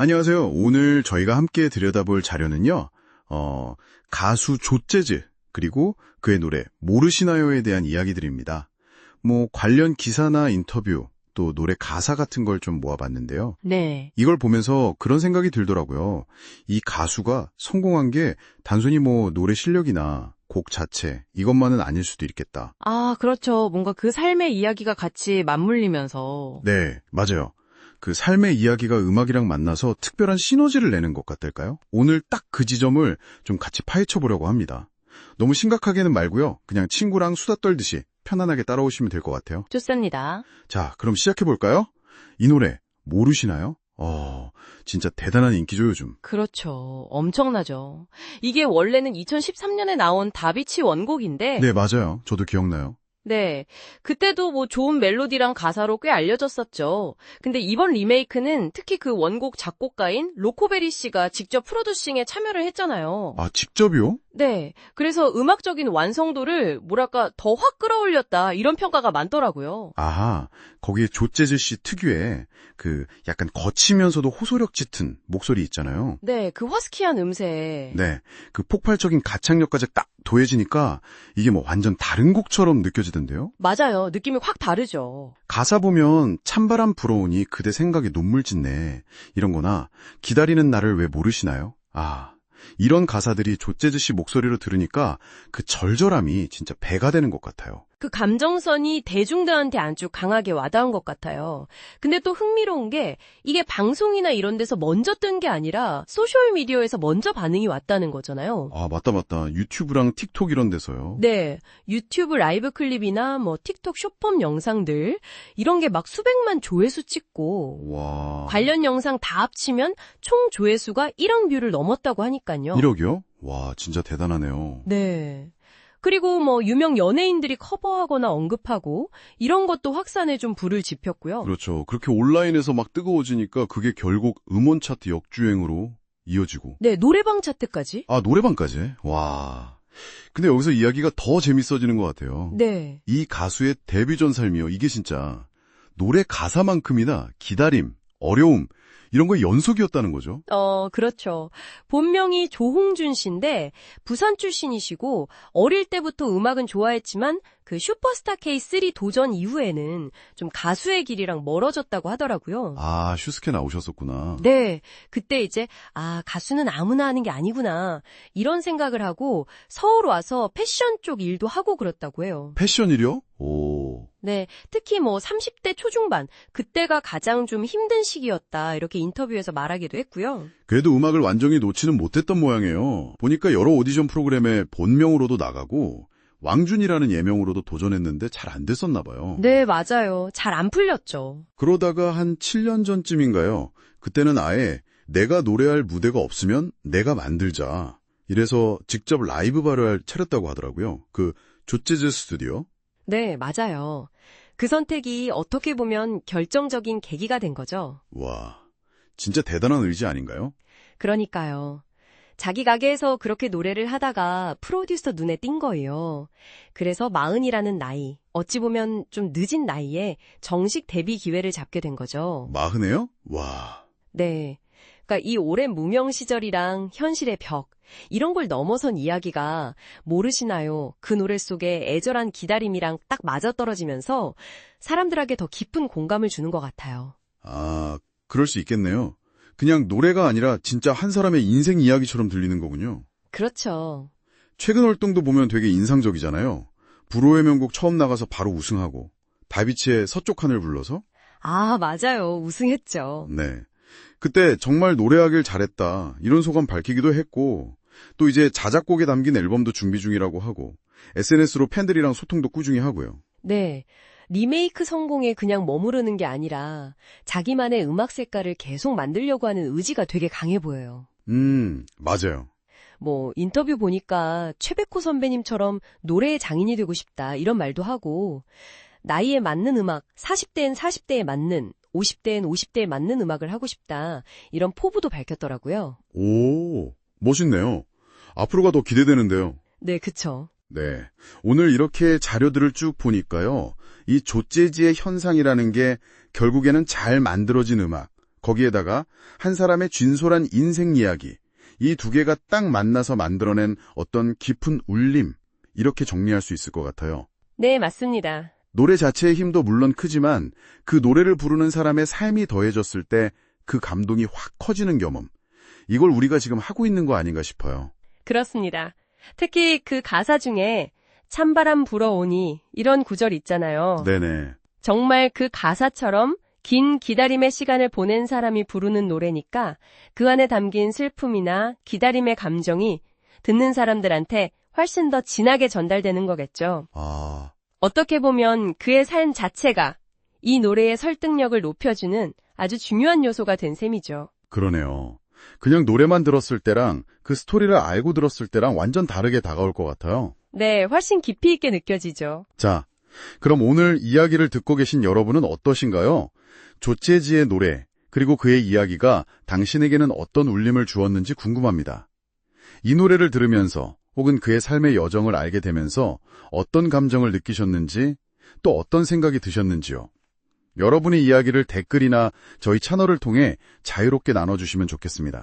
안녕하세요. 오늘 저희가 함께 들여다볼 자료는요. 어, 가수 조재즈 그리고 그의 노래 모르시나요에 대한 이야기들입니다. 뭐 관련 기사나 인터뷰 또 노래 가사 같은 걸 좀 모아봤는데요. 네. 이걸 보면서 그런 생각이 들더라고요. 이 가수가 성공한 게 단순히 뭐 노래 실력이나 곡 자체 이것만은 아닐 수도 있겠다. 아, 그렇죠. 뭔가 그 삶의 이야기가 같이 맞물리면서. 네, 맞아요. 그 삶의 이야기가 음악이랑 만나서 특별한 시너지를 내는 것 같달까요? 오늘 딱 그 지점을 좀 같이 파헤쳐 보려고 합니다. 너무 심각하게는 말고요. 그냥 친구랑 수다 떨듯이 편안하게 따라오시면 될 것 같아요. 좋습니다. 자, 그럼 시작해 볼까요? 이 노래 모르시나요? 어, 진짜 대단한 인기죠, 요즘. 그렇죠. 엄청나죠. 이게 원래는 2013년에 나온 다비치 원곡인데. 네, 맞아요. 저도 기억나요. 네. 그때도 뭐 좋은 멜로디랑 가사로 꽤 알려졌었죠. 근데 이번 리메이크는 특히 그 원곡 작곡가인 로코베리 씨가 직접 프로듀싱에 참여를 했잖아요. 아, 직접이요? 네. 그래서 음악적인 완성도를 뭐랄까 더 확 끌어올렸다 이런 평가가 많더라고요. 아하, 거기에 조재즈 씨 특유의 그 약간 거치면서도 호소력 짙은 목소리 있잖아요. 네, 그 허스키한 음색. 네, 그 폭발적인 가창력까지 딱 더해지니까 이게 뭐 완전 다른 곡처럼 느껴지던데요? 맞아요. 느낌이 확 다르죠. 가사 보면 찬바람 불어오니 그대 생각에 눈물 짓네. 이런 거나 기다리는 나를 왜 모르시나요? 아, 이런 가사들이 조재즈 씨 목소리로 들으니까 그 절절함이 진짜 배가 되는 것 같아요. 그 감정선이 대중들한테 아주 강하게 와닿은 것 같아요. 근데 또 흥미로운 게 이게 방송이나 이런 데서 먼저 뜬 게 아니라 소셜 미디어에서 먼저 반응이 왔다는 거잖아요. 아, 맞다, 맞다. 유튜브랑 틱톡 이런 데서요. 네. 유튜브 라이브 클립이나 뭐 틱톡 쇼폼 영상들 이런 게 막 수백만 조회수 찍고 와. 관련 영상 다 합치면 총 조회수가 1억 뷰를 넘었다고 하니까요. 1억이요? 와, 진짜 대단하네요. 네. 그리고 뭐 유명 연예인들이 커버하거나 언급하고 이런 것도 확산에 좀 불을 지폈고요. 그렇죠. 그렇게 온라인에서 막 뜨거워지니까 그게 결국 음원 차트 역주행으로 이어지고. 네, 노래방 차트까지. 아, 노래방까지? 와. 근데 여기서 이야기가 더 재밌어지는 것 같아요. 네. 이 가수의 데뷔 전 삶이요. 이게 진짜 노래 가사만큼이나 기다림, 어려움, 이런 거의 연속이었다는 거죠. 어, 그렇죠. 본명이 조홍준 씨인데 부산 출신이시고 어릴 때부터 음악은 좋아했지만 그 슈퍼스타 K3 도전 이후에는 좀 가수의 길이랑 멀어졌다고 하더라고요. 아, 슈스케 나오셨었구나. 네. 그때 이제, 아, 가수는 아무나 하는 게 아니구나. 이런 생각을 하고 서울 와서 패션 쪽 일도 하고 그렇다고 해요. 패션이요? 오. 네. 특히 뭐 30대 초중반, 그때가 가장 좀 힘든 시기였다. 이렇게 인터뷰에서 말하기도 했고요. 그래도 음악을 완전히 놓지는 못했던 모양이에요. 보니까 여러 오디션 프로그램에 본명으로도 나가고 왕준이라는 예명으로도 도전했는데 잘 안 됐었나 봐요. 네, 맞아요. 잘 안 풀렸죠. 그러다가 한 7년 전쯤인가요? 그때는 아예 내가 노래할 무대가 없으면 내가 만들자. 이래서 직접 라이브 발을 차렸다고 하더라고요. 그 조재즈 스튜디오. 네, 맞아요. 그 선택이 어떻게 보면 결정적인 계기가 된 거죠. 와, 진짜 대단한 의지 아닌가요? 그러니까요. 자기 가게에서 그렇게 노래를 하다가 프로듀서 눈에 띈 거예요. 그래서 마흔이라는 나이, 어찌 보면 좀 늦은 나이에 정식 데뷔 기회를 잡게 된 거죠. 마흔에요? 와, 네. 그러니까 이 오랜 무명 시절이랑 현실의 벽, 이런 걸 넘어선 이야기가 모르시나요? 그 노래 속에 애절한 기다림이랑 딱 맞아떨어지면서 사람들에게 더 깊은 공감을 주는 것 같아요. 아, 그럴 수 있겠네요. 그냥 노래가 아니라 진짜 한 사람의 인생 이야기처럼 들리는 거군요. 그렇죠. 최근 활동도 보면 되게 인상적이잖아요. 불후의 명곡 처음 나가서 바로 우승하고 다비치의 서쪽 하늘 불러서 아, 맞아요. 우승했죠. 네. 그때 정말 노래하길 잘했다 이런 소감 밝히기도 했고 또 이제 자작곡에 담긴 앨범도 준비 중이라고 하고 SNS로 팬들이랑 소통도 꾸준히 하고요. 네. 리메이크 성공에 그냥 머무르는 게 아니라 자기만의 음악 색깔을 계속 만들려고 하는 의지가 되게 강해 보여요. 음, 맞아요. 뭐 인터뷰 보니까 최백호 선배님처럼 노래의 장인이 되고 싶다 이런 말도 하고 나이에 맞는 음악, 40대엔 40대에 맞는, 50대엔 50대에 맞는 음악을 하고 싶다 이런 포부도 밝혔더라고요. 오, 멋있네요. 앞으로가 더 기대되는데요. 네, 그쵸. 네. 오늘 이렇게 자료들을 쭉 보니까요. 이 조재지의 현상이라는 게 결국에는 잘 만들어진 음악, 거기에다가 한 사람의 진솔한 인생 이야기, 이 두 개가 딱 만나서 만들어낸 어떤 깊은 울림, 이렇게 정리할 수 있을 것 같아요. 네, 맞습니다. 노래 자체의 힘도 물론 크지만 그 노래를 부르는 사람의 삶이 더해졌을 때 그 감동이 확 커지는 경험. 이걸 우리가 지금 하고 있는 거 아닌가 싶어요. 그렇습니다. 특히 그 가사 중에 찬바람 불어오니 이런 구절 있잖아요. 네네. 정말 그 가사처럼 긴 기다림의 시간을 보낸 사람이 부르는 노래니까 그 안에 담긴 슬픔이나 기다림의 감정이 듣는 사람들한테 훨씬 더 진하게 전달되는 거겠죠. 아, 어떻게 보면 그의 삶 자체가 이 노래의 설득력을 높여주는 아주 중요한 요소가 된 셈이죠. 그러네요. 그냥 노래만 들었을 때랑 그 스토리를 알고 들었을 때랑 완전 다르게 다가올 것 같아요. 네, 훨씬 깊이 있게 느껴지죠. 자, 그럼 오늘 이야기를 듣고 계신 여러분은 어떠신가요? 조재지의 노래, 그리고 그의 이야기가 당신에게는 어떤 울림을 주었는지 궁금합니다. 이 노래를 들으면서 혹은 그의 삶의 여정을 알게 되면서 어떤 감정을 느끼셨는지 또 어떤 생각이 드셨는지요. 여러분의 이야기를 댓글이나 저희 채널을 통해 자유롭게 나눠주시면 좋겠습니다.